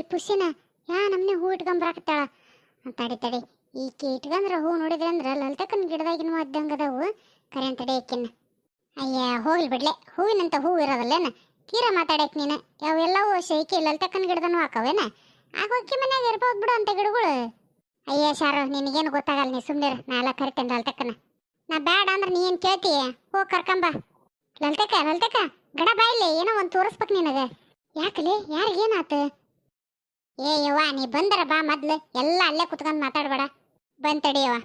ನೋಡ ಪುಷಿನ ಯಾ ನಮ್ನೆ ಹೂ ಇಟ್ಕೊಂಬರಾಕತ್ತಾಳ ತಡಿ ತಡಿ. ಈಕೆ ಇಟ್ಕಂದ್ರ ಹೂ ನೋಡಿದ್ರೆ ಅಂದ್ರ ಲಲಿತಕ್ಕನ ಗಿಡದಾಗಿನ ಅದ್ದಂಗ ಅದಾವು ಕರೆನ್ ತಡಿ ಆಕಿನ ಅಯ್ಯ, ಹೋಗ್ಲಿ ಬಿಡ್ಲೆ. ಹೂವಿನಂತ ಹೂ ಇರೋದಲ್ಲೇನ? ತೀರ ಮಾತಾಡಕ್ ನೀನು. ಯಾವೆಲ್ಲವೂ ಶೈಕಿ ಲಲಿತಕ್ಕನ ಗಿಡದನು ಹಾಕವೇನ? ಆಗೋಕ್ಕಿ ಮನ್ಯಾಗ ಇರ್ಬೋದು ಬಿಡು ಅಂತ ಗಿಡಗಳು. ಅಯ್ಯ, ಶಾರು, ನಿನಗೇನು ಗೊತ್ತಾಗಲ್ಲ ನೀ ಸುಮ್ಮನೆ ನಾ ಎಲ್ಲ ಕರಿತೇನೆ ಲಲಿತಕ್ಕನ ನಾ ಬ್ಯಾಡ ಅಂದ್ರೆ ನೀ ಏನು ಕೇಳ್ತೀಯ? ಹೋಗಿ ಕರ್ಕೊಂಬ. ಲಲಿತಕ್ಕ ಲಲಿತಕ್ಕ, ಗಡ ಬಾಯಿಲೆ ಏನೋ ಒಂದು ತೋರಿಸ್ಬೇಕು ನಿನಗೆ. ಯಾಕಲಿ? ಯಾರಿಗೇನಾತು? ಏ ಯವ್ವ ನೀ ಬಂದರ ಬಾ ಮೊದ್ಲು. ಎಲ್ಲ ಅಲ್ಲೇ ಕುತ್ಕೊಂಡು ಮಾತಾಡ್ಬೇಡ. ಬಂದ್ ತಡಿಯವ್ವ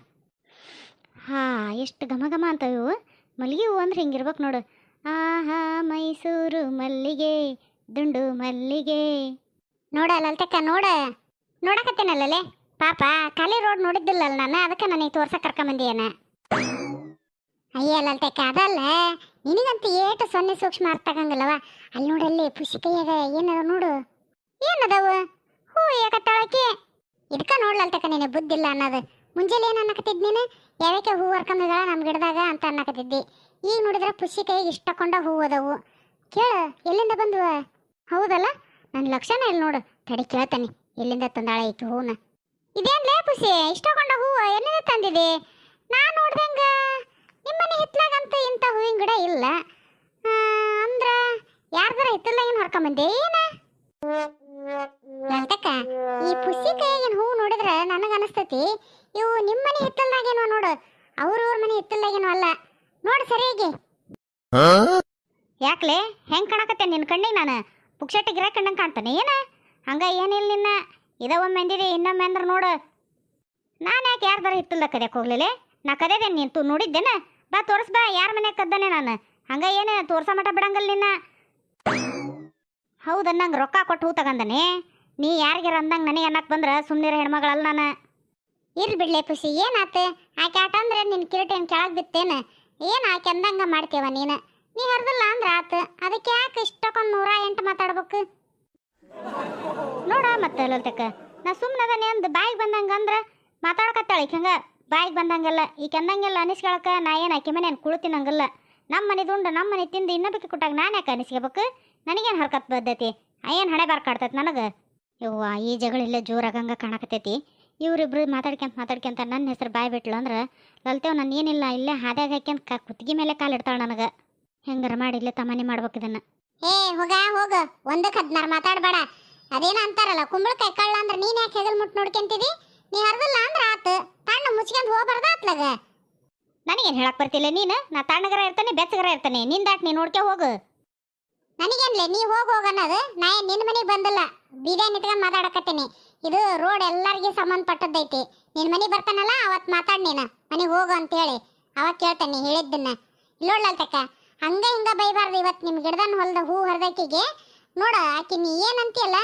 ಹಾ ಎಷ್ಟು ಘಮ ಘಮ ಅಂತ ಇವು ಮಲ್ಲಿಗೆ ಹೂವು ಅಂದ್ರೆ ಹಿಂಗಿರ್ಬೇಕು ನೋಡು. ಆಹಾ ಮೈಸೂರು ಮಲ್ಲಿಗೆ ದುಂಡು ಮಲ್ಲಿಗೆ. ನೋಡ ಲಲ್ತಕ್ಕ ನೋಡ. ನೋಡಕತ್ತೇನಲ್ಲೇ ಪಾಪ ಖಾಲಿ ರೋಡ್ ನೋಡಿದ್ದಿಲ್ಲಲ್ಲ ನಾನು ಅದಕ್ಕೆ ನನಗೆ ತೋರ್ಸಕ್ಕೆ ಕರ್ಕೊಂಬಂದಿಯೇನ? ಅಯ್ಯ ಲಲ್ತಕ್ಕ ಅದಲ್ಲ. ನಿನಗಂತ ಏಟು ಸೊನ್ನೆ ಸೂಕ್ಷ್ಮ ಅರ್ಥ ಆಗಂಗಿಲ್ಲವ. ಅಲ್ಲಿ ನೋಡಲ್ಲಿ ಪುಷಿ ಕೈಯಾಗ ಏನದ ನೋಡು. ಏನದವ? ಹೂ ಯಾಕತ್ತಾಳಕ್ಕೆ ಇದಕ್ಕ ನೋಡ್ಲಲ್ತಕ್ಕ ನೀನು ಬುದ್ಧಿಲ್ಲ ಅನ್ನೋದು. ಮುಂಜಾನೆ ಏನು ಅನ್ನಕತ್ತಿದ್ ನೀನು? ಯಾವಕ್ಕೆ ಹೂ ಹರ್ಕೊಂಡಗಳ ನಮ್ಮ ಗಿಡದಾಗ ಅಂತ ಅನ್ನಕತ್ತಿದ್ದಿ. ಈಗ ನೋಡಿದ್ರೆ ಪುಷಿ ಕೈಗೆ ಇಷ್ಟಕೊಂಡ ಹೂ ಅದಾವು. ಕೇಳು, ಎಲ್ಲಿಂದ ಬಂದ್ವ? ಹೌದಲ್ಲ? ನನ್ನ ಲಕ್ಷಣ ಇಲ್ಲಿ ನೋಡು. ತಡಿ ಕೇಳ್ತಾನೆ. ಎಲ್ಲಿಂದ ತಂದಾಳ ಈಕೆ ಹೂನ? ಇದೇನ್ಲೇ ಪುಸಿ ಇಷ್ಟಕೊಂಡ ಹೂವು ಎಲ್ಲಿಂದ ತಂದಿದೆ? ನಾ ನೋಡ್ದಂಗ ನಿಮ್ಮನೆ ಹಿತ್ಲಾಗಂತ ಇಂಥ ಹೂವಿನ ಗಿಡ ಇಲ್ಲ. ಅಂದ್ರ ಯಾರ್ದಾರ ಹಿತ್ತಲಾಗಿನ ಹೊರ್ಕೊಂಬಂದೆ? ಏನ? ಲಂತಕ್ಕ ಈ ಪುಸಿ ಕೈಯಾಗಿನ ಹೂ ನೋಡಿದ್ರ ನನಗ ಅನಸ್ತತಿ. ಇವು ನಿಮ್ಮನೆ ಹಿತ್ತಲ್ದಾಗೇನೋ ನೋಡು. ಅವ್ರವ್ರ ಮನೆ ಹಿತ್ತಲ್ದಾಗೇನೋ ಅಲ್ಲ. ನೋಡು ಸರಿಯಾಗಿ. ಯಾಕ್ಲೆ? ಹೆಂಗ್ ಕಾಣಕತ್ತೆ ನಿನ್ನ ಕಣ್ಣಿಗೆ ನಾನು? ಪುಕ್ಷಟ್ಟಿ ಗಿರ ಕಂಡಂಗೆ ಕಾಣ್ತಾನೆ. ಏನ? ಹಂಗ ಏನಿಲ್ಲ ನಿನ್ನ? ಇದ ಒಮ್ಮೆ ಅಂದಿದೆ ಇನ್ನೊಮ್ಮೆ ಅಂದ್ರೆ ನೋಡು. ನಾನು ಯಾಕೆ ಯಾರ್ದಾರ ಹಿತ್ತಲ್ದ ಕದ್ಯಕ್ಕೆ ಹೋಗ್ಲಿಲ್ಲ ನಾ ಕದೇದೆ ನೀನು ತು ನೋಡಿದ್ದೇನ? ಬಾ ತೋರಿಸ್ ಬಾ, ಯಾರ ಮನೆ ಕದ್ದಾನೆ ನಾನು? ಹಂಗ ಏನ ತೋರ್ಸ ಮಟ ಬಿಡಂಗಲ್ಲ ನಿನ್ನ? ಹೌದ ನಂಗೆ ರೊಕ್ಕ ಕೊಟ್ಟು ಹೂ ತಗಂದನೆ? ನೀ ಯಾರಿಗಾರ ಅಂದಂಗೆ ನನಗೆ ಅನ್ನಕ್ಕೆ ಬಂದ್ರೆ ಸುಮ್ಮನಿರ ಹೆಣ್ಮಗಳಲ್ಲ ನಾನು. ಇರ್ಲಿ ಬಿಡ್ಲೆ ಪುಸಿ, ಏನಾತ? ಆಕೆ ಆಟ ಅಂದ್ರೆ ನಿನ್ನ ಕಿರೀಟೇನು ಕೆಳಗೆ ಬಿತ್ತೇನ. ಏನು ಆಕೆ ಅಂದಂಗ ಮಾಡ್ತೇವ ನೀನು? ನೀ ಹರ್ದಿಲ್ಲ ಅಂದ್ರೆ ಆತ. ಅದಕ್ಕೆ ಯಾಕೆ ಇಷ್ಟಕ್ಕೊಂದು ನೂರ ಎಂಟು ಮಾತಾಡ್ಬೇಕು? ನೋಡ ಮತ್ತೆ ಲಲಿತಕ್ಕ, ನಾ ಸುಮ್ಮನದನೆ ಅಂದ್ ಬಾಯಿಗೆ ಬಂದಂಗ ಅಂದ್ರ ಮಾತಾಡಕತ್ತಾಳ ಈಕ ಹಂಗ. ಬಾಯಿಗೆ ಬಂದಂಗಲ್ಲ ಈ ಅಂದಂಗೆಲ್ಲ ಅನಿಸ್ಕೊಳಕ ನಾ ಏನು ಆಕೆ ಮನೆ ಕುಳಿತಿನಂಗಲ್ಲ. ನಮ್ಮ ಮನೆ ದುಂಡು ನಮ್ಮ ಮನೆ ತಿಂದು ಇನ್ನೊಬ್ಬಕ್ಕೆ ಕೊಟ್ಟಾಗ ನಾನು ಯಾಕೆ ಅನಿಸ್ಕೋಬೇಕು? ನನಗೇನು ಹರ್ಕತ್ ಬದ್ದೈತಿ ಏನು ಹಣೆ ಬಾರ್ ಕಾಡ್ತೈತಿ ನನಗೆ? ಯವ್ವ ಈ ಜಗಳ ಇಲ್ಲೇ ಜೋರಾಗಂಗ ಕಾಣಕತ್ತೈತಿ. ಇವರಿಬ್ರು ಮಾತಾಡ್ಕೊಂತ ಮಾತಾಡ್ಕೊಂತ ನನ್ನ ಹೆಸರು ಬಾಯ್ ಬಿಟ್ಲು ಅಂದ್ರೆ ಲಲ್ತೇವ್ ನಾನು ಏನಿಲ್ಲ ಇಲ್ಲೇ ಹಾದ್ಯಾಗ ಹಾಕ್ಯಂತ ಕ ಕುತ್ತಿಗೆ ಮೇಲೆ ಕಾಲಿಡ್ತಾಳೆ ನನಗೆ. ಹೆಂಗಾರ ಮಾಡಿ ಇಲ್ಲೇ ತಮ್ಮನೆ ಮಾಡ್ಬೇಕು ಇದನ್ನ. ಏ ಹೋಗ ಹೋಗ. ಒಂದಕ್ಕೆ ಹದಿನಾರು ಮಾತಾಡಬೇಡ. ಅದೇನ ಅಂತಾರಲ್ಲ ಕುಂಬಳಕಾಯಿ ಕಳ್ಳ ಅಂದ್ರೆ ನೀನು ಯಾಕೆ ಹೆಗಲ್ ಮುಟ್ಟು ನೋಡ್ಕೊಂತಿದಿ ನೀ ಹರಿದಿಲ್ಲ ಅಂದ್ರೆ ಆತು. ತಣ್ಣ ಮುಚ್ಕೊಂಡು ಹೋಗ್ಬಾರ್ದ ಆತ್ಲಗ ನನಗೇನು ಹೇಳಕ್ ಬರ್ತಿಲ್ಲ ನೀನು? ನಾ ತಣ್ಣಗರ ಇರ್ತಾನೆ ಬೆಚ್ಚಗರ ಇರ್ತಾನೆ. ನಿಂದಾಟ್ ನೀ ನೋಡ್ಕೆ ಹೋಗು. ನನಗೇನ್ಲೆ ನೀ ಹೋಗಿ ಹೋಗ ಅನ್ನೋದು. ನಾ ಏನ್ ನಿನ್ನ ಮನೆಗೆ ಬಂದಿಲ್ಲ. ಬೀದೇ ನಿಂತ್ಕೊಂಡು ಮಾತಾಡಕತ್ತೀನಿ. ಇದು ರೋಡ್ ಎಲ್ಲರಿಗೂ ಸಂಬಂಧಪಟ್ಟದ್ದೈತಿ. ನಿನ್ನ ಮನೆಗೆ ಬರ್ತಾನಲ್ಲ ಅವತ್ತು ಮಾತಾಡ್ ನೀನು. ಮನೆಗೆ ಹೋಗು ಅಂತೇಳಿ. ಅವಾಗ ಕೇಳ್ತಾನೆ ಹೇಳಿದ್ದನ್ನ. ಇಲ್ಲೋಡ್ಲಲ್ತಕ್ಕ ಹಂಗೆ ಹಿಂಗೆ ಬೈಬಾರ್ದು ಇವತ್ತು ನಿಮ್ಮ ಗಿಡದನ್ ಹೊಲ್ದ ಹೂ ಹರಿದಾಕಿಗೆ. ನೋಡ, ಆಕಿ ನೀ ಏನಂತೀಯಲ್ಲ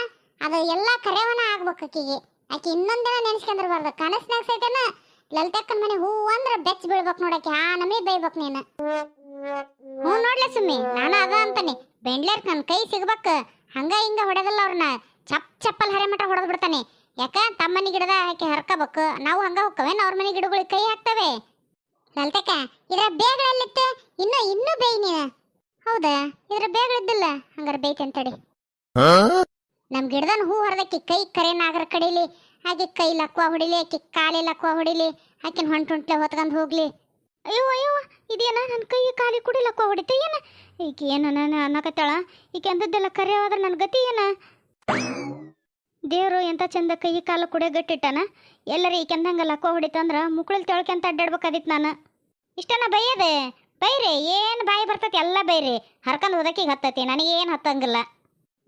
ಅದು ಎಲ್ಲ ಕರೆವನ ಆಗ್ಬೇಕು ಆಕಿಗೆ. ಆಕಿ ಇನ್ನೊಂದಿನ ನೆನೆಸ್ಕೊಂಡಿರ್ಬಾರ್ದು. ಕನಸ್ನಾಗ ಸೈತನ ಲಲಿತಕ್ಕನ ಮನೆ ಹೂ ಅಂದ್ರೆ ಬೆಚ್ಚ ಬೀಳ್ಬೇಕು ನೋಡಕ್ಕೆ ಆ ನಮಗೆ ಬೈಬೇಕು ನೀನು. ಹ್ಞೂ ನೋಡ್ಲೆ ಸುಮ್ಮಿ, ನಾನು ಅದ ಅಂತಾನೆ. ಬೆಂಡ್ಲೇರ್ ನನ್ನ ಕೈ ಸಿಗ್ಬೇಕು. ಹಂಗ ಹಿಂಗ ಹೊಡೆದಲ್ಲ ಅವ್ರನ್ನ ಚಪ್ ಚಪ್ಪಲ್ ಹರೆ ಮಠ ಹೊಡೆದು ಬಿಡ್ತಾನೆ. ಯಾಕ? ತಮ್ಮನಿ ಗಿಡದ ಹಾಕಿ ಹರ್ಕೋಬೇಕು. ನಾವು ಹಂಗ ಹೋಗ್ಕವೇನು ಅವ್ರ ಮನೆ ಗಿಡಗಳಿಗೆ ಕೈ ಹಾಕ್ತವೆ. ಲಲಿತಕ್ಕ ಇದ್ರ ಬೇಗಳಲ್ಲಿತ್ತೆ. ಇನ್ನು ಇನ್ನೂ ಬೇಯ್ ನೀನು ಹೌದಾ? ಇದ್ರ ಬೇಗಳಿದ್ದಿಲ್ಲ. ಹಂಗಾರ ಬೇಯ್ತೆ ಅಂತಡಿ ನಮ್ಮ ಗಿಡದನ್ ಹೂ ಹರಿದಕ್ಕೆ ಕೈ ಕರೆ ನಾಗರ ಕಡಿಲಿ. ಹಾಗೆ ಕೈ ಲಕ್ವ ಹೊಡಿಲಿ ಆಕಿ ಕಾಲಿ ಲಕ್ವ ಹೊಡಿಲಿ. ಆಕಿನ ಹೊಂಟುಂಟ್ಲೆ ಹೊತ್ಕೊಂಡು ಹೋಗ್ಲಿ. ಅಯ್ಯೋ ಅಯ್ಯೋ ಇದೇನ? ನನ್ನ ಕೈ ಕಾಲಿ ಕುಡಿ ಲಕ್ವ ಹೊಡಿತ. ಏನ? ಈಕೆ ಏನು ನಾನು ಅನ್ನಕತ್ತಾಳ ಈಕೆ ಅಂದದ್ದೆಲ್ಲ ಕರೆ ಹೋದ್ರೆ ನನ್ನ ಗತಿ ಏನ? ದೇವ್ರು ಎಂತ ಚಂದ ಕೈ ಕಾಲು ಕುಡೆ ಗಟ್ಟಿಟ್ಟಾನ ಎಲ್ಲರ ಈ ಕೆಂದಂಗ ಲಕ್ಕ ಹೊಡಿತಂದ್ರ ಮುಕ್ಕಳಲ್ಲಿ ತೊಳ್ಕೆಂತ ಅಡ್ಡಾಡ್ಬೇಕಾದಿತ್ತು ನಾನು. ಇಷ್ಟನ ಬೈಯದೆ? ಬೈರಿ, ಏನು ಬಾಯಿ ಬರ್ತೈತಿ ಎಲ್ಲ ಬೈರಿ. ಹರ್ಕೊಂಡು ಓದಕ್ಕಿಗೆ ಹತ್ತತಿ, ನನಗೇನು ಹತ್ತಂಗಿಲ್ಲ.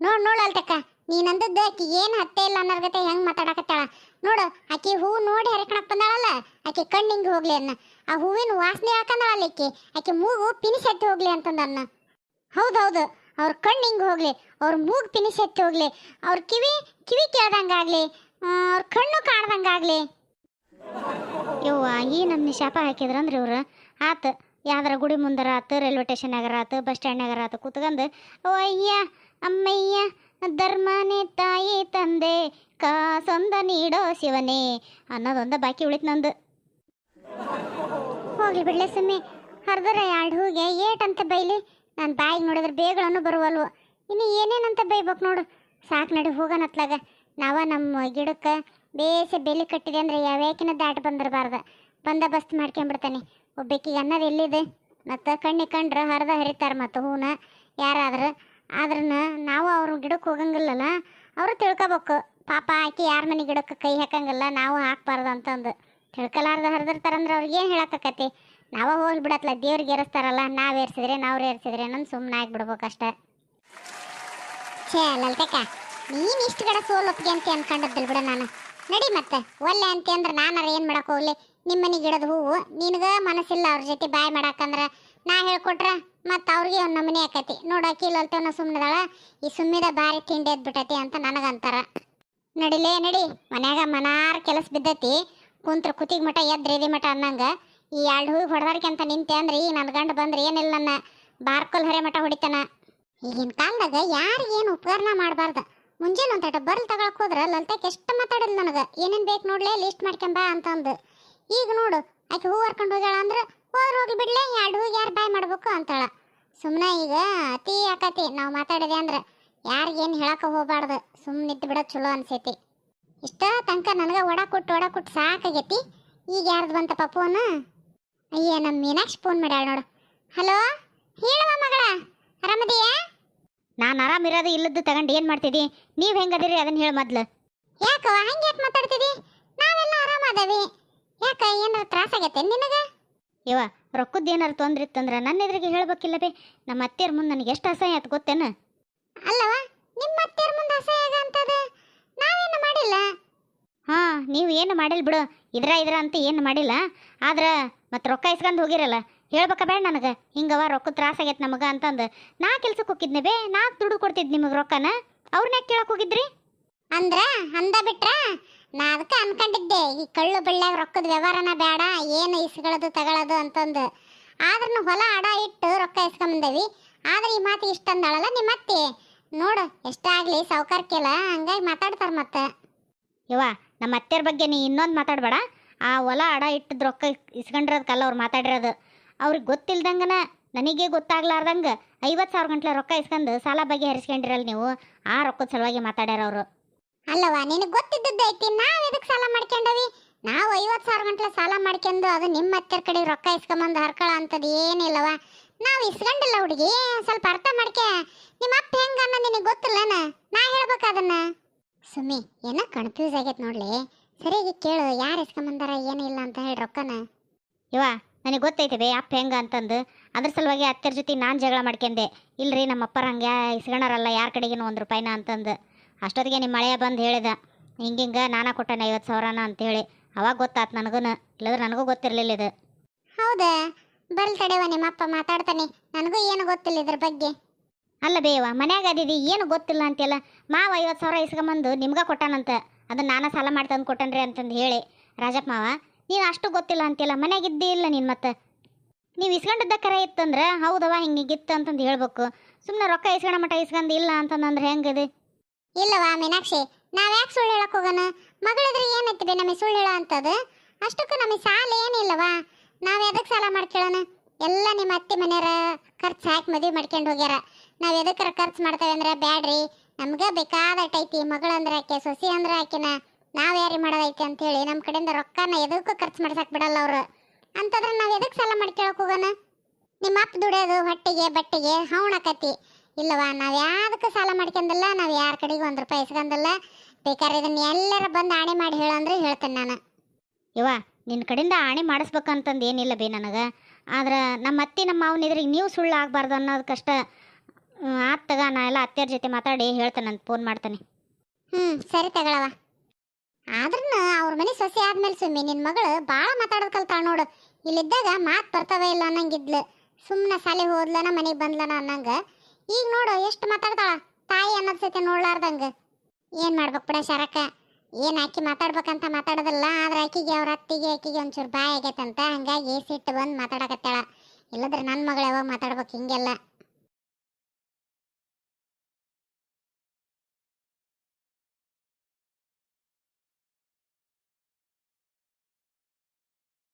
ನೋಡ್ ನೋಡಲ್ ಅಲ್ತಕ್ಕ ನೀನಂದದ್ದು ಆಕಿ, ಏನು ಹತ್ತೆ ಇಲ್ಲ ಅನ್ನೋರ್ಗತೆ ಹೆಂಗ್ ಮಾತಾಡಕತ್ತಾಳ? ನೋಡು, ಆಕಿ ಹೂ ನೋಡಿ ಹರಕಣಕ್ ಬಂದಾಳಲ್ಲ, ಆಕಿ ಕಣ್ಣಿಂಗ್ ಹೋಗ್ಲಿ ಅನ್ನ ಆ ಹೂವಿನ ವಾಸನೆ ಹಾಕಂದಳಲ್ಲ ಆಕಿ ಆಕಿ ಮೂಗು ಪಿನಿಸ್ ಎತ್ತಿ ಹೋಗ್ಲಿ ಅಂತಂದನ್ನ ಹೌದೌದು ಅವ್ರ ಕಣ್ಣಿಂಗ್ ಹೋಗ್ಲಿ. ಅವ್ರ ಮೂಗು ಪಿನಿಸ್ ಎತ್ತಿ ಹೋಗ್ಲಿ. ಅವ್ರ ಕಿವಿ ಕಿವಿ ಕೇಳ್ದಂಗಾಗ್ಲಿ. ಅವ್ರ ಕಣ್ಣು ಕಾಣ್ದಂಗಾಗ್ಲಿ. ಯವ್ವ, ಈ ನಮ್ಮ ಶಾಪ ಹಾಕಿದ್ರಂದ್ರೆ ಇವ್ರು. ಆತ, ಯಾವ್ದಾರ ಗುಡಿ ಮುಂದರ ಆತು, ರೈಲ್ವೆ ಸ್ಟೇಷನ್ಯಾಗರ ಆತು, ಬಸ್ ಸ್ಟ್ಯಾಂಡ್ನಾಗರ ಆತು ಕೂತ್ಕೊಂಡು ಓ ಅಯ್ಯ ಅಮ್ಮಯ್ಯ, ಧರ್ಮನೇ ತಾಯಿ ತಂದೆ, ಕಾಸೊಂದ ನೀಡೋ ಶಿವನೇ ಅನ್ನೋದೊಂದ ಬಾಕಿ ಉಳಿತು ನಂದು. ಹೋಗ್ಲಿ ಬಿಡ್ಲೆ ಸುಮ್ಮನೆ ಹರ್ದರ ಎರಡು ಹೂಗೆ ಏಟಂತ ಬೈಲಿ. ನಾನು ಬಾಯಿಗೆ ನೋಡಿದ್ರೆ ಬೇಗಳನ್ನು ಬರುವಲ್ವು. ಇನ್ನು ಏನೇನಂತ ಬೈಬೇಕು ನೋಡು. ಸಾಕು ನಡಿ ಹೋಗೋಣತ್ಲಾಗ ನಾವ ನಮ್ಮ ಗಿಡಕ್ಕೆ ಬೇಸೆ ಬೆಲೆ ಕಟ್ಟಿದೆ ಅಂದ್ರೆ ಯಾವ್ಯಾಕಿನ ದಾಟ ಬಂದಿರಬಾರ್ದು. ಬಂದೋಬಸ್ತ್ ಮಾಡ್ಕೊಂಬಿಡ್ತಾನೆ. ಒಬ್ಬಾಕಿಗೆ ಅನ್ನೋದು ಎಲ್ಲಿದೆ? ಮತ್ತು ಕಣ್ಣಿ ಕಂಡ್ರೆ ಹರಿದ ಹರಿತಾರೆ ಮತ್ತು ಹೂನ ಯಾರಾದ್ರೆ. ಆದ್ರನ್ನ ನಾವು ಅವ್ರ ಗಿಡಕ್ಕೆ ಹೋಗಂಗಿಲ್ಲಲ್ಲ, ಅವರು ತಿಳ್ಕೊಬೇಕು. ಪಾಪ ಆಕಿ ಯಾರ ಮನೆ ಗಿಡಕ್ಕೆ ಕೈ ಹಾಕಂಗಿಲ್ಲ, ನಾವು ಹಾಕ್ಬಾರ್ದು ಅಂತಂದು. ತಿಳ್ಕೊಲಾರ್ದ ಹರಿದಿರ್ತಾರಂದ್ರೆ ಅವ್ರಿಗೆ ಏನು ಹೇಳಕ್ಕಾಕತಿ ನಾವೇ ಹೋಗಿ ಬಿಡತ್ಲ ದೇವ್ರಿಗೆ ಏರಿಸ್ತಾರಲ್ಲ, ನಾವು ಏರ್ಸಿದ್ರೆ ನಾವು ಏರ್ಸಿದ್ರೆ ನಾನು ಸುಮ್ಮನೆ ಆಗ್ಬಿಡ್ಬೇಕಷ್ಟೆ. ಛೇ, ಲಲ್ತಕ್ಕ, ನೀನ್ ಇಷ್ಟು ಗಡ ಒಪ್ಪಿಗೆ ಅಂತ ಅನ್ಕೊಂಡಿದ್ದಿಲ್ ಬಿಡ ನಾನು. ನಡಿ ಮತ್ತೆ, ಒಲ್ಲೆ ಅಂತ ಅಂದ್ರೆ ನಾನಾರ ಏನು ಮಾಡಕ್ ಹೋಗ್ಲಿ? ನಿಮ್ಮನಿ ಗಿಡದ ಹೂವು, ನಿನಗೆ ಮನಸ್ಸಿಲ್ಲ ಅವ್ರ ಜೊತೆ ಬಾಯ್ ಮಾಡಾಕಂದ್ರೆ ನಾ ಹೇಳ್ಕೊಟ್ರ ಮತ್ತೆ ಅವ್ರಿಗೆ ಒಂದು ನಮನೆ ಆಕತಿ. ನೋಡಾಕಿ ಲಲ್ತವನ ಸುಮ್ಮನದಾಳ ಈ ಸುಮ್ಮಿದ ಬಾರಿ ತಿಂಡಿ ಎದ್ಬಿಟ್ಟತಿ ಅಂತ ನನಗಂತಾರ. ನಡಿಲೇ ನಡಿ. ಮನ್ಯಾಗ ಮನಾರ್ ಕೆಲಸ ಬಿದ್ದತಿ. ಕುಂತ್ರ ಕುತಿಗೆ ಮಠ ಎದ್ರಿದಿ ಮಠ ಅನ್ನಂಗ. ಈ ಎರಡು ಹೂವು ಹೊಡೆದಾಡ್ಕೊಂತ ನಿಂತೆ ಅಂದ್ರೆ ಈ ನನ್ನ ಗಂಡ ಬಂದ್ರೆ ಏನಿಲ್ಲ ನನ್ನ. ಬಾರ್ಕೊಲ್ ಹರೆ ಮಠ ಹೊಡಿತಾನ. ಈಗಿನ ಕಾಲದಾಗ ಯಾರಿಗೇನು ಉಪಕರಣ ಮಾಡಬಾರ್ದು? ಮುಂಜಾನೆ ಒಂದು ತಟ ಬರ್ಲ್ ತಗೊಳಕ್ ಹೋದ್ರ ಲಲ್ತಕ್ಕೆ ಎಷ್ಟು ಮಾತಾಡಿದ್ ನನಗೆ? ಏನೇನು ಬೇಕು ನೋಡ್ಲೆ ಲಿಸ್ಟ್ ಮಾಡ್ಕೊಂಬ ಅಂತಂದು ಈಗ ನೋಡು, ಆಕೆ ಹೂ ಹರ್ಕೊಂಡು ಹೋಗ್ಯಾಳ ಅಂದ್ರೆ ಹೋದ್ರೆ ಹೋಗ್ಲಿ ಬಿಡ್ಲೆ ಎರಡು ಹೂಗೆ ಯಾರು ಬಾಯ್ ಮಾಡ್ಬೇಕು ಅಂತಾಳ. ಸುಮ್ಮನೆ ಈಗ ಅತಿ ಆಕತಿ, ನಾವು ಮಾತಾಡಿದೆ ಅಂದ್ರೆ ಯಾರಿಗೇನು ಹೇಳಕ್ಕೆ ಹೋಗ್ಬಾರ್ದು ಸುಮ್ಮನೆ ಇದ್ದು ಬಿಡೋದು ಚಲೋ ಅನ್ಸೈತಿ. ಇಷ್ಟ ತನಕ ನನಗೆ ಒಡ ಕೊಟ್ಟು ಒಡ ಕೊಟ್ಟು ಸಾಕಾಗೈತಿ. ಈಗ ಯಾರ್ದು ಬಂತಪ್ಪ ಫೋನ್ ಅಯ್ಯ ನಮ್ಮ ಮೀನಾಕ್ಷಿ ಫೋನ್ ಮಾಡ್ಯಾಳ ನೋಡು. ಹಲೋ ಹೇಳುವ ಮಗಳ? ಆರಾಮದಿಯಾ? ನಾನು ಆರಾಮಿರೋದು ಇಲ್ಲದ್ದು ತಗೊಂಡು ಏನು ಮಾಡ್ತಿದ್ದಿ ನೀವು ಹೆಂಗದಿರಿ ಅದನ್ನ ಹೇಳಿ ಮೊದ್ಲು. ಯಾಕೋ ಹಂಗೆ ಯಾಕೆ ಮಾತಾಡ್ತಿದ್ದಿ ನಾವೆಲ್ಲ ಆರಾಮದವಿ. ಯಾಕ ತ್ರಾಸ ತ್ರಾಸಾಗೈತೆ ನಿನಗೆ? ಇವ ರೊಕ್ಕದ್ದು ಏನಾರು ತೊಂದ್ರೆ ಇತ್ತಂದ್ರೆ ನನ್ನ ಎದುರಿಗೆ ಹೇಳಬೇಕಿಲ್ಲ ಬೇ. ನಮ್ಮ ಅತ್ತೆಯರ ಮುಂದೆ ನನಗೆ ಎಷ್ಟು ಅಸಹ್ಯ ಆಯ್ತು ಗೊತ್ತೇನು? ಅಲ್ಲವ ನಿಮ್ಮ ಅತ್ತೆಯರ ಮುಂದೆ ಅಸಹ್ಯ ಅಂತದ? ನಾವೇನು ಮಾಡಿಲ್ಲ? ಹಾಂ ನೀವು ಏನು ಮಾಡಿಲ್ಲ ಬಿಡು. ಇದ್ರ ಇದ್ರ ಅಂತ ಏನು ಮಾಡಿಲ್ಲ. ಆದ್ರೆ ಮತ್ತೆ ರೊಕ್ಕ ಇಸ್ಕೊಂಡು ಹೋಗಿರಲ್ಲ. ಹೇಳ್ಬೇಕ ಬೇಡ ನನಗೆ. ಹಿಂಗವ ರೊಕ್ಕ ತ್ರಾಸ ಆಗೈತೆ ನಮಗೆ ಅಂತಂದು. ನಾ ಕೆಲ್ಸಕ್ಕೆ ಹೋಗಿದ್ನೆ ಬೇ ನಾ ದುಡ್ಡು ಕೊಡ್ತಿದ್ ನಿಮಗೆ ರೊಕ್ಕನ. ಅವ್ರನ್ನ ಯಾಕೆ ಕೇಳಕ್ ಹೋಗಿದ್ರಿ? ಅಂದ್ರ ಅಂದ ಬಿಟ್ರ ನಾ ಅದಕ್ಕೆ ಅನ್ಕೊಂಡಿದ್ದೆ ಈ ಕಳ್ಳು ಬಳ್ಳ್ಯಾಗ ರೊಕ್ಕದ ವ್ಯವಹಾರನ ಬೇಡ ಏನು ಇಸ್ಗಳದು ತಗೊಳ್ಳೋದು ಅಂತಂದು. ಆದ್ರೂ ಹೊಲ ಅಡ ಇಟ್ಟು ರೊಕ್ಕ ಇಸ್ಕೊಂಬಂದೇವಿ. ಆದ್ರೆ ಈ ಮಾತು ಇಷ್ಟ ಅಂದಾಳಲ್ಲ ನಿಮ್ಮ ಅತ್ತೆ? ನೋಡು ಎಷ್ಟಾಗ್ಲಿ ಸಾವುಕಾರ್ಕೆಲ್ಲ ಹಂಗಾಗಿ ಮಾತಾಡ್ತಾರ ಮತ್ತೆ. ಇವ ನಮ್ಮ ಅತ್ತೆಯರ ಬಗ್ಗೆ ನೀ ಇನ್ನೊಂದು ಮಾತಾಡಬೇಡ. ಆ ಹೊಲ ಅಡ ಇಟ್ಟದ ರೊಕ್ಕ ಇಸ್ಕೊಂಡಿರೋದಕ್ಕಲ್ಲ ಅವ್ರು ಮಾತಾಡಿರೋದು. ಅವ್ರಿಗೆ ಗೊತ್ತಿಲ್ದಂಗನ ನನಗೆ ಗೊತ್ತಾಗ್ಲಾರ್ದಂಗೆ ಐವತ್ತು ಸಾವಿರ ಗಂಟ್ಲೆ ರೊಕ್ಕ ಇಸ್ಕೊಂಡು ಸಾಲ ಬಗ್ಗೆ ಹರಿಸ್ಕೊಂಡಿರಲ್ಲ ನೀವು. ಆ ರೊಕ್ಕದ ಸಲುವಾಗಿ ಮಾತಾಡ್ಯಾರ ಅವರು. ಅಲ್ಲವಾ ನಿನಗೆ ಗೊತ್ತಿದ್ದದ್ದೈತಿ ನಾವು ಎದಕ್ಕೆ ಸಾಲ ಮಾಡ್ಕೊಂಡವಿ? ನಾವು ಐವತ್ತು ಸಾವಿರ ಗಂಟ್ಲೆ ಸಾಲ ಮಾಡ್ಕೊಂಡು ಅದು ನಿಮ್ಮ ಹತ್ತಿರ ಕಡೆ ರೊಕ್ಕ ಇಸ್ಕೊಂಬಂದು ಹರ್ಕೊಳ್ಳೋ ಅಂಥದ್ದು ಏನಿಲ್ಲವ ನಾವು ಇಸ್ಕೊಂಡಿಲ್ಲ ಹುಡುಗಿ. ಸ್ವಲ್ಪ ಅರ್ಥ ಮಾಡ್ಕೆ. ನಿಮ್ಮ ಅಪ್ಪ ಹೆಂಗ ಅನ್ನೋದು ನಿನಗೆ ಗೊತ್ತಿಲ್ಲನ? ನಾ ಹೇಳ್ಬೇಕು ಅದನ್ನ. ಸುಮ್ಮಿ ಏನೋ ಕನ್ಫ್ಯೂಸ್ ಆಗೈತೆ ನೋಡ್ಲಿ. ಸರಿಯಾಗಿ ಕೇಳು ಯಾರು ಇಸ್ಕೊಂಬಂದಾರ ಏನಿಲ್ಲ ಅಂತ ಹೇಳಿ ರೊಕ್ಕನ. ಇವ ನನಗೆ ಗೊತ್ತೈತೆ ಬೇ ಅಪ್ಪ ಹೆಂಗ ಅಂತಂದು. ಅದ್ರ ಸಲುವಾಗಿ ಅತ್ತರ ಜೊತೆ ನಾನು ಜಗಳ ಮಾಡ್ಕೊಂಡೆ. ಇಲ್ರಿ ನಮ್ಮ ಅಪ್ಪರ ಹಂಗೆ ಇಸ್ಕೊಳಾರಲ್ಲ ಯಾರ ಕಡೆಗೇನು ಒಂದು ರೂಪಾಯಿನ ಅಂತಂದು. ಅಷ್ಟೊತ್ತಿಗೆ ನಿಮ್ಮ ಮಳೆಯ ಬಂದು ಹೇಳಿದ. ಹಿಂಗಿಂಗ ನಾನಾ ಕೊಟ್ಟೆ ಐವತ್ತು ಸಾವಿರನ ಅಂತೇಳಿ. ಅವಾಗ ಗೊತ್ತಾತು ನನಗೂ ಇಲ್ಲದ್ರೆ ನನಗೂ ಗೊತ್ತಿರಲಿಲ್ಲ ಇದು. ಹೌದಾ? ಬಲ್ ತಡೆವ ನಿಮ್ಮಪ್ಪ ಮಾತಾಡ್ತಾನೆ. ನನಗೂ ಏನು ಗೊತ್ತಿಲ್ಲ ಇದ್ರ ಬಗ್ಗೆ. ಅಲ್ಲ ಬೇವ ಮನ್ಯಾಗ ಅದಿದಿ ಏನು ಗೊತ್ತಿಲ್ಲ ಅಂತೆಲ್ಲ ಮಾವ ಐವತ್ತು ಸಾವಿರ ಇಸ್ಕೊಂಬಂದು ನಿಮ್ಗೆ ಕೊಟ್ಟಾನಂತ. ಅದನ್ನ ನಾನು ಸಾಲ ಮಾಡಿ ತಂದು ಕೊಟ್ಟನ್ರಿ ಅಂತಂದು ಹೇಳಿ. ರಾಜಪ್ಪ ಮಾವ ನೀನು ಅಷ್ಟು ಗೊತ್ತಿಲ್ಲ ಅಂತಿಲ್ಲ ಮನೆಗಿದ್ದೇ ಇಲ್ಲ ನೀನು ಮತ್ತೆ. ನೀವು ಇಸ್ಕೊಂಡಿದ್ದ ಕರೆ ಇತ್ತಂದ್ರೆ ಹೌದವ ಹಿಂಗಿತ್ತು ಅಂತಂದು ಹೇಳ್ಬೇಕು. ಸುಮ್ಮನೆ ರೊಕ್ಕ ಇಸ್ಕೊಂಡ ಮಟ್ಟ ಇಸ್ಕೊಂಡು ಇಲ್ಲ ಅಂತಂದ್ರೆ ಹೆಂಗದು? ಇಲ್ಲವಾ ಮೀನಾಕ್ಷಿ, ನಾವು ಯಾಕೆ ಸುಳ್ಳು ಹೇಳಕ್ಕೆ ಹೋಗೋಣ? ಮಗಳಿದ್ರೆ ಏನೈತಿ ನಮಗೆ ಸುಳ್ಳು ಹೇಳ ಅಂತದು? ಅಷ್ಟಕ್ಕೂ ನಮಗೆ ಸಾಲ ಏನಿಲ್ಲವಾ ನಾವು ಎದಕ್ಕೆ ಸಾಲ ಮಾಡ್ಕೊಳ್ಳೋಣ ಎಲ್ಲ ನಿಮ್ಮ ಅತ್ತೆ ಮನೆಯರ ಖರ್ಚು ಹಾಕಿ ಮದುವೆ ಮಾಡ್ಕೊಂಡು ಹೋಗ್ಯಾರ. ನಾವು ಎದಕ್ಕರ ಖರ್ಚು ಮಾಡ್ತೇವೆ ಅಂದ್ರೆ ಬ್ಯಾಡ್ರಿ. ನಮ್ಗೆ ಬೇಕಾದಟ್ಟೈತಿ ಮಗಳಂದ್ರೆ ಆಕೆ, ಸೊಸಿ ಅಂದ್ರೆ ಆಕೆನ. ನಾವ್ ಯಾರಿ ಮಾಡೋದೈತೆ ಅಂತ ಹೇಳಿ ನಮ್ಮ ಕಡೆಯಿಂದ ರೊಕ್ಕನ ಎದಕ್ಕೂ ಖರ್ಚು ಮಾಡ್ಸಕ್ ಬಿಡಲ್ಲ ಅವರು. ಅಂತಂದ್ರೆ ನಾವು ಎದಕ್ಕೆ ಸಾಲ ಮಾಡ್ಕೊಳಕ್ ಹೋಗೋಣ? ನಿಮ್ಮ ಅಪ್ಪ ದುಡಿಯೋದು ಹೊಟ್ಟೆಗೆ ಬಟ್ಟೆಗೆ ಹೌಣಕತಿ ಇಲ್ಲವಾ ನಾವು ಯಾವುದಕ್ಕೂ ಸಾಲ ಮಾಡ್ಕೊಂಡಲ್ಲ ನಾವು ಯಾರ ಕಡೆಗೂ ಒಂದು ರೂಪಾಯಿ ಇಸ್ಕೊಂಡಲ್ಲ ಬೇಕಾದ್ರೆ ಇದನ್ನು ಎಲ್ಲರ ಬಂದು ಆಣೆ ಮಾಡಿ ಹೇಳಂದ್ರೆ ಹೇಳ್ತೇನೆ ನಾನು. ಇವ ನಿನ್ನ ಕಡೆಯಿಂದ ಆಣೆ ಮಾಡಿಸ್ಬೇಕಂತಂದು ಏನಿಲ್ಲ ಬೇ ನನಗೆ. ಆದ್ರೆ ನಮ್ಮ ಅತ್ತೆ ನಮ್ಮ ಮಾವನ ಇದ್ರಿಗೆ ನೀವು ಸುಳ್ಳು ಆಗಬಾರ್ದು ಅನ್ನೋದಕ್ಕಷ್ಟ ಆತ್ ತಗ ನಾ ಎಲ್ಲ ಅತ್ತೆಯರ ಜೊತೆ ಮಾತಾಡಿ ಹೇಳ್ತೇನೆ ನಾನು ಫೋನ್ ಮಾಡ್ತೇನೆ. ಹ್ಞೂ ಸರಿ ತಗೊಳವ ಆದ್ರೂ ಅವ್ರ ಮನೆ ಸೊಸೆ ಆದ್ಮೇಲೆ ಸುಮ್ಮಿ ನಿನ್ನ ಮಗಳು ಭಾಳ ಮಾತಾಡೋದು ಕಲ್ತಾಳ ನೋಡು. ಇಲ್ಲಿದ್ದಾಗ ಮಾತು ಬರ್ತವೆ ಇಲ್ಲ ಅನ್ನಂಗಿದ್ಲು. ಸುಮ್ಮನೆ ಸಾಲಿ ಹೋದ್ಲನ, ಮನೆಗೆ ಬಂದ್ಲನ ಅನ್ನಂಗ. ಈಗ ನೋಡು ಎಷ್ಟು ಮಾತಾಡ್ತಾಳ. ತಾಯಿ ಅನ್ನೋದ್ ಸತಿ ನೋಡ್ಲಾರ್ದಂಗ. ಏನು ಮಾಡ್ಬೇಕು ಬಿಡ ಶರಕ ಏನ್ ಆಕಿ ಮಾತಾಡ್ಬೇಕಂತ ಮಾತಾಡೋದಿಲ್ಲ, ಆದ್ರೆ ಆಕಿಗೆ ಅವ್ರ ಅತ್ತಿಗೆ, ಆಕಿಗೆ ಒಂಚೂರು ಬಾಯ್ ಆಗೈತಂತ. ಹಂಗಾಗಿ ಸಿಟ್ಟು ಬಂದು ಮಾತಾಡಕತ್ತಾಳ. ಇಲ್ಲದ್ರೆ ನನ್ನ ಮಗಳು ಯಾವಾಗ ಮಾತಾಡ್ಬೇಕು ಹಿಂಗೆಲ್ಲ.